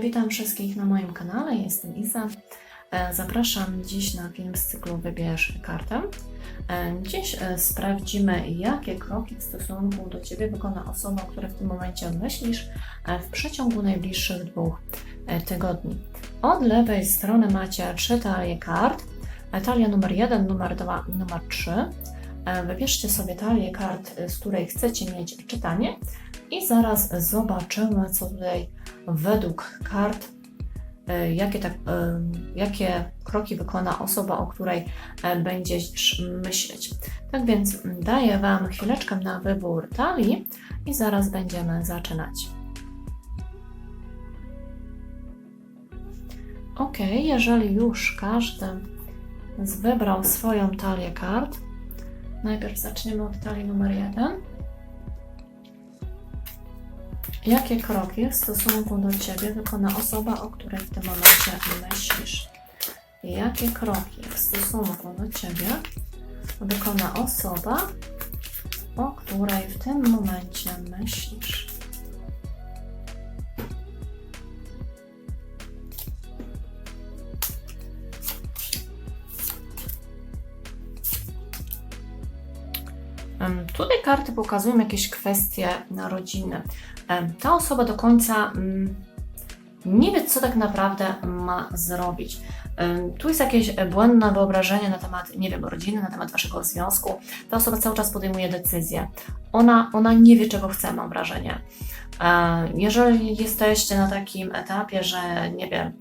Witam wszystkich na moim kanale, jestem Iza. E, Zapraszam dziś na film z cyklu Wybierz kartę. E, Dziś e, sprawdzimy, jakie kroki w stosunku do Ciebie wykona osoba, o której w tym momencie myślisz w przeciągu najbliższych dwóch tygodni. Od lewej strony macie trzy talie kart. Talia numer 1, numer 2, numer 3. E, Wybierzcie sobie talię kart, z której chcecie mieć czytanie i zaraz zobaczymy, co tutaj według kart, e, jakie, tak, e, jakie kroki wykona osoba, o której e, będziesz myśleć. Tak więc daję Wam chwileczkę na wybór talii i zaraz będziemy zaczynać. Ok, jeżeli już każdy wybrał swoją talię kart, najpierw zaczniemy od talii numer 1. Jakie kroki w stosunku do Ciebie wykona osoba, o której w tym momencie myślisz? Jakie kroki w stosunku do Ciebie wykona osoba, o której w tym momencie myślisz? Tutaj karty pokazują jakieś kwestie. Em, Ta osoba do końca mm, nie wie, co tak naprawdę ma zrobić. Tu jest jakieś błędne wyobrażenie na temat, nie wiem, rodziny, na temat waszego związku. Ta osoba cały czas podejmuje decyzje. Ona, ona nie wie, czego chce, mam wrażenie. E, Jeżeli jesteście na takim etapie, że nie wiem,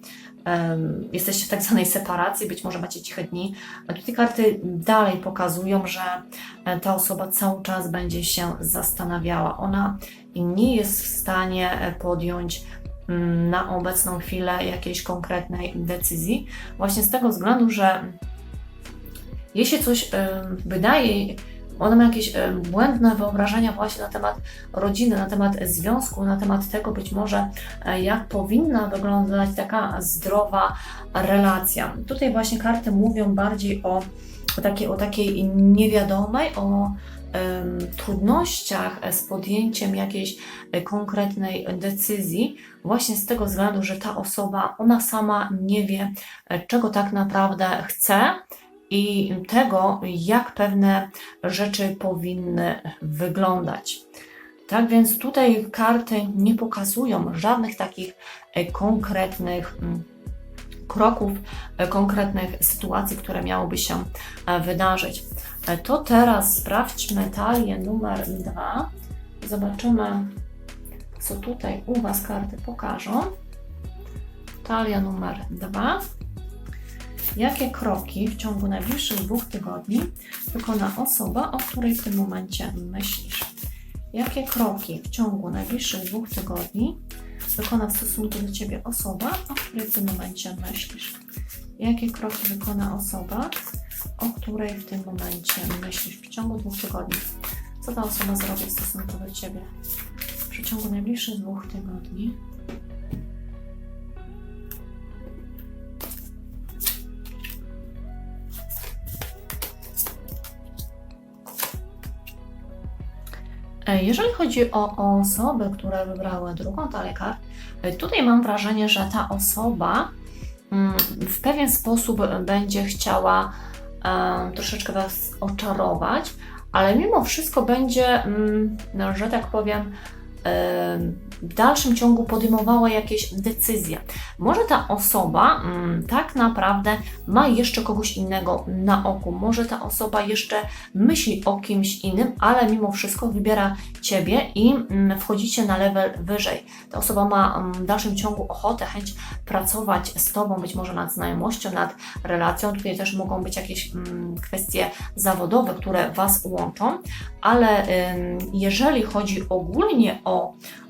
jesteście w tak zwanej separacji, być może macie ciche dni, a tutaj karty dalej pokazują, że e, ta osoba cały czas będzie się zastanawiała. Ona nie jest w stanie e, podjąć mm, na obecną chwilę jakiejś konkretnej decyzji, właśnie z tego względu, że jej się coś wydaje, ona ma jakieś błędne wyobrażenia właśnie na temat rodziny, na temat związku, na temat tego być może, e, jak powinna wyglądać taka zdrowa relacja. Tutaj właśnie karty mówią bardziej o, o, takiej, o takiej niewiadomej, o trudnościach z podjęciem jakiejś e, konkretnej decyzji, właśnie z tego względu, że ta osoba, ona sama nie wie, e, czego tak naprawdę chce i tego, jak pewne rzeczy powinny wyglądać. Tak więc tutaj karty nie pokazują żadnych takich e, konkretnych mm, kroków, e, konkretnych sytuacji, które miałyby się e, wydarzyć. To teraz sprawdźmy talię numer dwa. Zobaczymy, co tutaj u Was karty pokażą. Talia numer dwa. Jakie kroki w ciągu najbliższych dwóch tygodni wykona osoba, o której w tym momencie myślisz? Jakie kroki w ciągu najbliższych dwóch tygodni wykona w stosunku do Ciebie osoba, o której w tym momencie myślisz? Jakie kroki wykona osoba, o której w tym momencie myślisz w ciągu dwóch tygodni? Co ta osoba zrobi w stosunku do Ciebie w przeciągu najbliższych dwóch tygodni? Jeżeli chodzi o osoby, które wybrały drugą talię e, tutaj mam wrażenie, że ta osoba mm, w pewien sposób będzie chciała e, troszeczkę Was oczarować, ale mimo wszystko będzie, mm, że tak powiem, e, w dalszym ciągu podejmowała jakieś decyzje. Może ta osoba mm, tak naprawdę ma jeszcze kogoś innego na oku, może ta osoba jeszcze myśli o kimś innym, ale mimo wszystko wybiera Ciebie i mm, wchodzicie na level wyżej. Ta osoba ma mm, w dalszym ciągu ochotę, chęć pracować z Tobą, być może nad znajomością, nad relacją. Tutaj też mogą być jakieś kwestie zawodowe, które Was łączą, ale jeżeli chodzi ogólnie o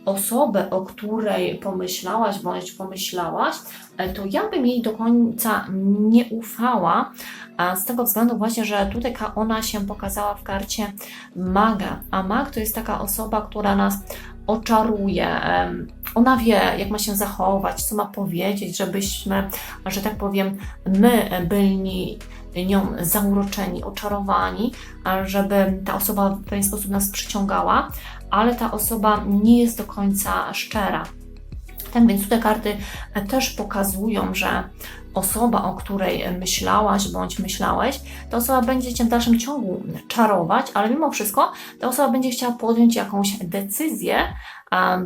osobę, o której pomyślałaś bądź pomyślałaś, e, to ja bym jej do końca nie ufała, z tego względu właśnie, że tutaj ona się pokazała w karcie maga, a mag to jest taka osoba, która nas oczaruje, ona wie, jak ma się zachować, co ma powiedzieć, żebyśmy, że tak powiem, my byli nią zauroczeni, oczarowani, żeby ta osoba w pewien sposób nas przyciągała, ale ta osoba nie jest do końca szczera. Tak więc tutaj karty też pokazują, że osoba, o której myślałaś bądź myślałeś, ta osoba będzie Cię w dalszym ciągu czarować, ale mimo wszystko ta osoba będzie chciała podjąć jakąś decyzję,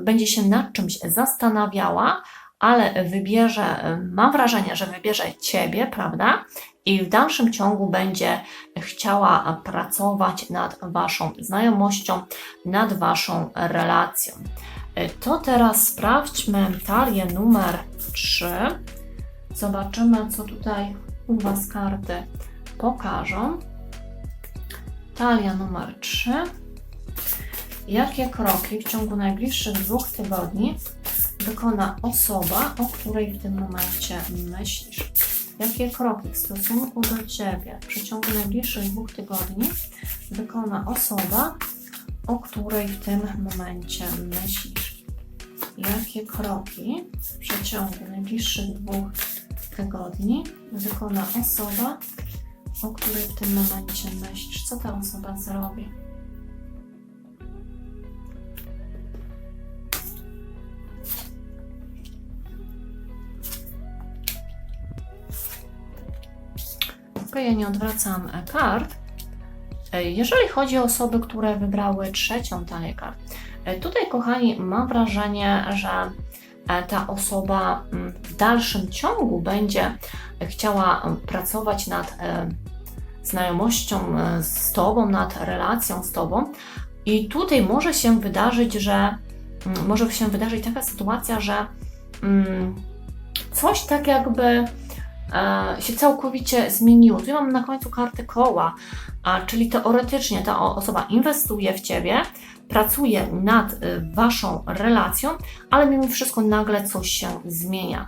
będzie się nad czymś zastanawiała, ale wybierze, mam wrażenie, że wybierze Ciebie, prawda? I w dalszym ciągu będzie chciała pracować nad Waszą znajomością, nad Waszą relacją. To teraz sprawdźmy talię numer 3. Zobaczymy, co tutaj u Was karty pokażą. Talia numer 3. Jakie kroki w ciągu najbliższych dwóch tygodni wykona osoba, o której w tym momencie myślisz? Jakie kroki w stosunku do Ciebie w przeciągu najbliższych dwóch tygodni wykona osoba, o której w tym momencie myślisz? Jakie kroki w przeciągu najbliższych dwóch tygodni wykona osoba, o której w tym momencie myślisz? Co ta osoba zrobi? Ok, ja nie odwracam kart. Jeżeli chodzi o osoby, które wybrały trzecią talię kart, tutaj, kochani, mam wrażenie, że ta osoba mm, w dalszym ciągu będzie chciała pracować nad e, znajomością e, z Tobą, nad relacją z Tobą. I tutaj może się wydarzyć, że mm, może się wydarzyć taka sytuacja, że mm, coś tak jakby e, się całkowicie zmieniło. Tu mam na końcu kartę koła, a, czyli teoretycznie ta osoba inwestuje w Ciebie, pracuje nad y, Waszą relacją, ale mimo wszystko nagle coś się zmienia.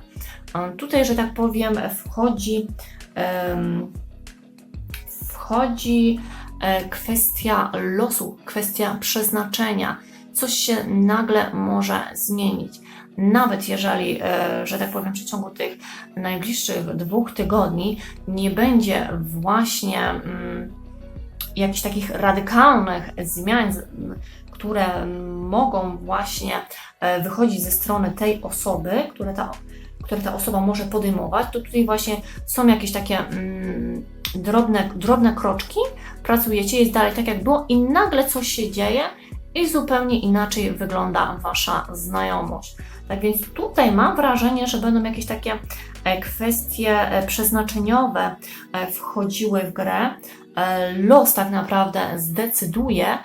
Tutaj, że tak powiem, wchodzi, wchodzi e, kwestia losu, kwestia przeznaczenia. Coś się nagle może zmienić. Nawet jeżeli, e, że tak powiem, w przeciągu tych najbliższych dwóch tygodni nie będzie właśnie mm, jakichś takich radykalnych zmian, które mogą właśnie e, wychodzić ze strony tej osoby, które ta, które ta osoba może podejmować, to tutaj właśnie są jakieś takie mm, drobne, drobne kroczki, pracujecie, jest dalej tak jak było i nagle coś się dzieje i zupełnie inaczej wygląda Wasza znajomość. Tak więc tutaj mam wrażenie, że będą jakieś takie e, kwestie e, przeznaczeniowe wchodziły w grę. Los tak naprawdę zdecyduje,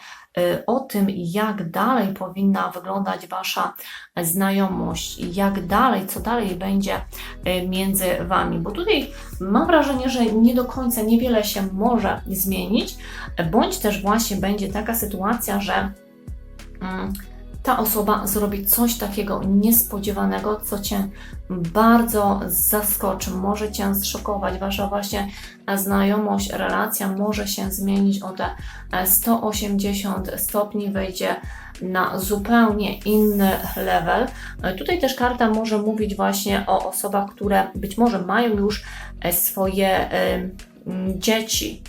o tym, jak dalej powinna wyglądać Wasza znajomość, jak dalej, co dalej będzie między Wami. Bo tutaj mam wrażenie, że nie do końca niewiele się może zmienić, bądź też właśnie będzie taka sytuacja, że. Mm, ta osoba zrobi coś takiego niespodziewanego, co Cię bardzo zaskoczy, może Cię zszokować. Wasza właśnie znajomość, relacja może się zmienić o te 180 stopni, wejdzie na zupełnie inny level. Tutaj też karta może mówić właśnie o osobach, które być może mają już swoje dzieci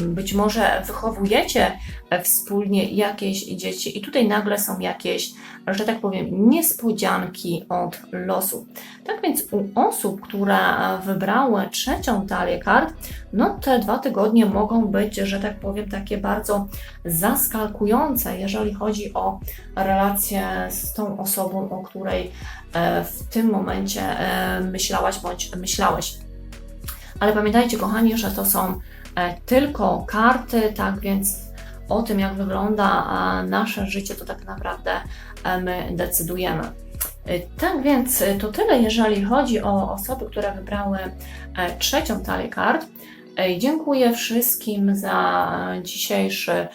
być może wychowujecie wspólnie jakieś dzieci i tutaj nagle są jakieś, że tak powiem, niespodzianki od losu. Tak więc u osób, które wybrały trzecią talię kart, no te dwa tygodnie mogą być, że tak powiem, takie bardzo zaskalkujące, jeżeli chodzi o relację z tą osobą, o której e, w tym momencie e, myślałaś bądź myślałeś. Ale pamiętajcie, kochani, że to są tylko karty, tak więc o tym, jak wygląda nasze życie, to tak naprawdę e, my decydujemy. E, tak więc to tyle, jeżeli chodzi o osoby, które wybrały trzecią talię kart. Dziękuję wszystkim za dzisiejszy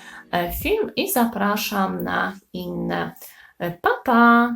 film i zapraszam na inne. Pa, pa!